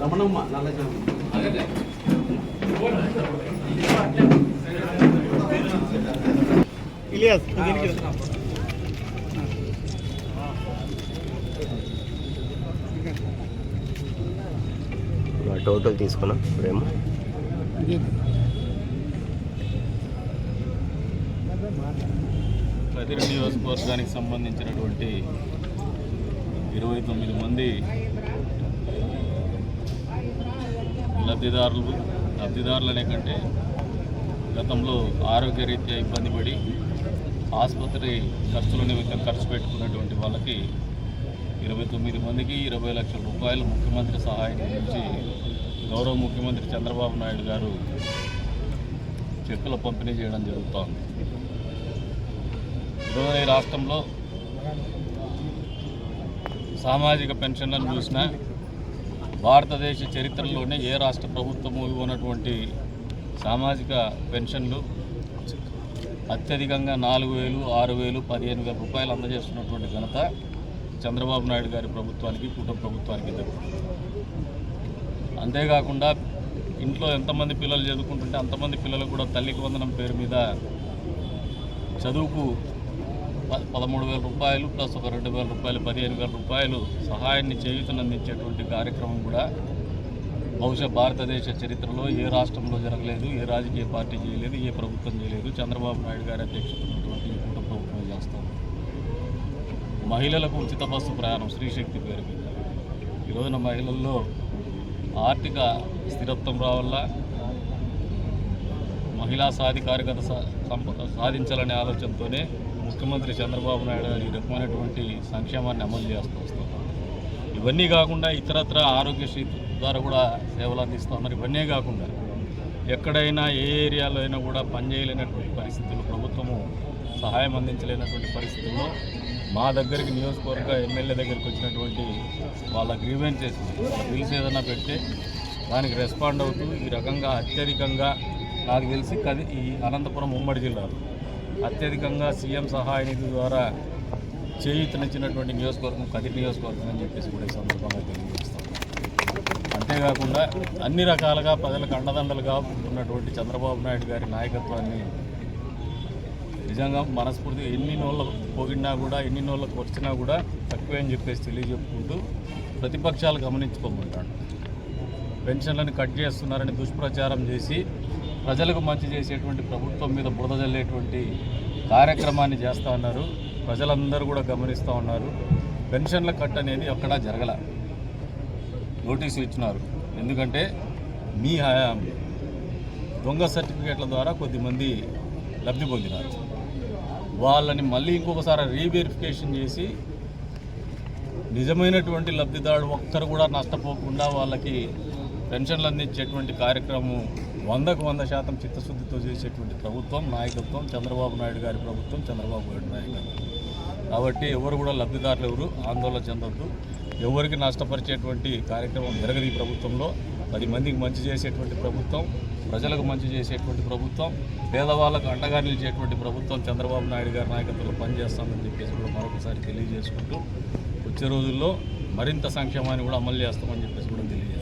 Ramanamma నల్లజామ. Ilyas total తీసుకున్నాం ఇప్పుడేమో. కదిరి నియోజకవర్గానికి సంబంధించినటువంటి ఇరవై తొమ్మిది మంది లబ్ధిదారులు లబ్ధిదారులు అనే కంటే గతంలో ఆరోగ్యరీత్యా ఇబ్బంది పడి ఆసుపత్రి ఖర్చుల నిమిత్తం ఖర్చు పెట్టుకున్నటువంటి వాళ్ళకి ఇరవై తొమ్మిది మందికి ఇరవై లక్షల రూపాయలు ముఖ్యమంత్రి సహాయం నుంచి గౌరవ ముఖ్యమంత్రి చంద్రబాబు నాయుడు గారు చెక్కుల పంపిణీ చేయడం జరుగుతోంది. ఈరోజు రాష్ట్రంలో సామాజిక పెన్షన్లను చూసినా భారతదేశ చరిత్రలోనే ఏ రాష్ట్ర ప్రభుత్వము ఉన్నటువంటి సామాజిక పెన్షన్లు అత్యధికంగా నాలుగు వేలు ఆరు వేలు పదిహేను వేల రూపాయలు అందజేస్తున్నటువంటి ఘనత చంద్రబాబు నాయుడు గారి ప్రభుత్వానికి కుటుంబ ప్రభుత్వానికి దక్కుతుంది అంతేకాకుండా ఇంట్లో ఎంతమంది పిల్లలు చదువుకుంటుంటే అంతమంది పిల్లలకు కూడా తల్లికి వందనం పేరు మీద చదువుకు పదమూడు వేల రూపాయలు ప్లస్ ఒక రెండు వేల రూపాయలు పదిహేను వేల రూపాయలు సహాయాన్ని చేయూతనందించేటువంటి కార్యక్రమం కూడా బహుశా భారతదేశ చరిత్రలో ఏ రాష్ట్రంలో జరగలేదు ఏ రాజకీయ పార్టీ చేయలేదు ఏ ప్రభుత్వం చేయలేదు. చంద్రబాబు నాయుడు గారి అధ్యక్షత ఉన్నటువంటి కుటుంబ ప్రభుత్వం చేస్తాం. మహిళలకు ఉచిత బస్సు ప్రయాణం స్త్రీశక్తి పేరు మీద. ఈరోజున మహిళల్లో ఆర్థిక స్థిరత్వం రావాలా? మహిళా సాధికారికత సాధించాలనే ఆలోచనతోనే ముఖ్యమంత్రి చంద్రబాబు నాయుడు గారు ఈ రకమైనటువంటి సంక్షేమాన్ని అమలు చేస్తూ వస్తున్నారు. ఇవన్నీ కాకుండా ఇతరత్ర ఆరోగ్యశ్రీ ద్వారా కూడా సేవలు అందిస్తూ ఉన్నారు. ఇవన్నీ కాకుండా ఎక్కడైనా ఏ ఏరియాలో అయినా కూడా పనిచేయలేనటువంటి పరిస్థితులు ప్రభుత్వము సహాయం అందించలేనటువంటి పరిస్థితుల్లో మా దగ్గరికి నియోజకవర్గ ఎమ్మెల్యే దగ్గరికి వచ్చినటువంటి వాళ్ళ గ్రీవెన్సెస్ బిల్స్ ఏదైనా పెడితే దానికి రెస్పాండ్ అవుతూ ఈ రకంగా అత్యధికంగా నాకు తెలిసి కది ఈ అనంతపురం ఉమ్మడి జిల్లాలో అత్యధికంగా సీఎం సహాయ నిధి ద్వారా చేయూతనిచ్చినటువంటి నియోజకవర్గం కదిరి నియోజకవర్గం అని చెప్పేసి కూడా ఈ సందర్భంగా తెలియజేస్తాం. అంతేకాకుండా అన్ని రకాలుగా ప్రజలకు అండదండలుగా ఉన్నటువంటి చంద్రబాబు నాయుడు గారి నాయకత్వాన్ని నిజంగా మనస్ఫూర్తిగా ఎన్ని నోళ్ళకు పోగినా కూడా ఎన్ని నోళ్ళకు వచ్చినా కూడా తక్కువే అని చెప్పేసి తెలియజెప్పుకుంటూ ప్రతిపక్షాలు గమనించుకోమంటాడు. పెన్షన్లను కట్ చేస్తున్నారని దుష్ప్రచారం చేసి ప్రజలకు మంచి చేసేటువంటి ప్రభుత్వం మీద బురద జల్లేటువంటి కార్యక్రమాన్ని చేస్తూ ఉన్నారు. ప్రజలందరూ కూడా గమనిస్తూ ఉన్నారు. పెన్షన్ల కట్ అనేది ఎక్కడా జరగల. నోటీసు ఇచ్చినారు. ఎందుకంటే మీ హయాం దొంగ సర్టిఫికేట్ల ద్వారా కొద్దిమంది లబ్ధి పొందినారు. వాళ్ళని మళ్ళీ ఇంకొకసారి రీవెరిఫికేషన్ చేసి నిజమైనటువంటి లబ్ధిదారుడు ఒక్కరు కూడా నష్టపోకుండా వాళ్ళకి పెన్షన్లు అందించేటువంటి కార్యక్రమం వందకు వంద శాతం చిత్తశుద్ధితో చేసేటువంటి ప్రభుత్వం నాయకత్వం చంద్రబాబు నాయుడు గారి ప్రభుత్వం చంద్రబాబు నాయుడు నాయకత్వం. కాబట్టి ఎవరు కూడా లబ్ధిదారులు ఎవరు ఆందోళన చెందొద్దు. ఎవరికి నష్టపరిచేటువంటి కార్యక్రమం జరగదు ఈ ప్రభుత్వంలో. పది మందికి మంచి చేసేటువంటి ప్రభుత్వం ప్రజలకు మంచి చేసేటువంటి ప్రభుత్వం పేదవాళ్ళకు అండగా నిలిచేటువంటి ప్రభుత్వం చంద్రబాబు నాయుడు గారి నాయకత్వంలో పనిచేస్తామని చెప్పేసి కూడా మరొకసారి తెలియజేసుకుంటూ వచ్చే రోజుల్లో మరింత సంక్షేమాన్ని కూడా అమలు చేస్తామని చెప్పేసి కూడా తెలియజేస్తాం.